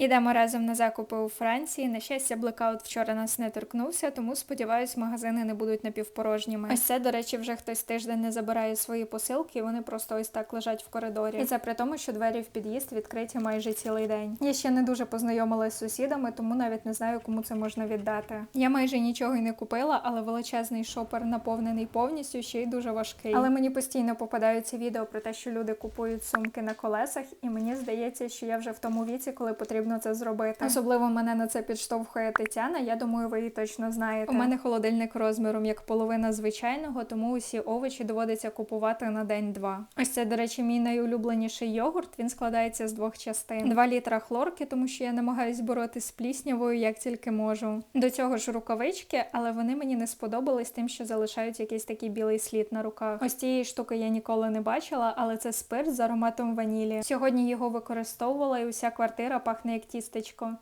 Ідемо разом на закупи у Франції. На щастя, блекаут вчора нас не торкнувся, тому сподіваюсь, магазини не будуть напівпорожніми. Ось це, до речі, вже хтось тиждень не забирає свої посилки, і вони просто ось так лежать в коридорі. І це при тому, що двері в під'їзд відкриті майже цілий день. Я ще не дуже познайомилась з сусідами, тому навіть не знаю, кому це можна віддати. Я майже нічого й не купила, але величезний шопер наповнений повністю, ще й дуже важкий. Але мені постійно попадаються відео про те, що люди купують сумки на колесах, і мені здається, що я вже в тому віці, коли потрібно це зробити. Особливо мене на це підштовхує Тетяна. Я думаю, ви її точно знаєте. У мене холодильник розміром як половина звичайного, тому усі овочі доводиться купувати на день-два. Ось це, до речі, мій найулюбленіший йогурт. Він складається з двох частин: 2 літра хлорки, тому що я намагаюсь боротися з пліснявою як тільки можу. До цього ж рукавички, але вони мені не сподобались тим, що залишають якийсь такий білий слід на руках. Ось цієї штуки я ніколи не бачила, але це спирт з ароматом ванілі. Сьогодні його використовувала, і уся квартира пахне як тістечко.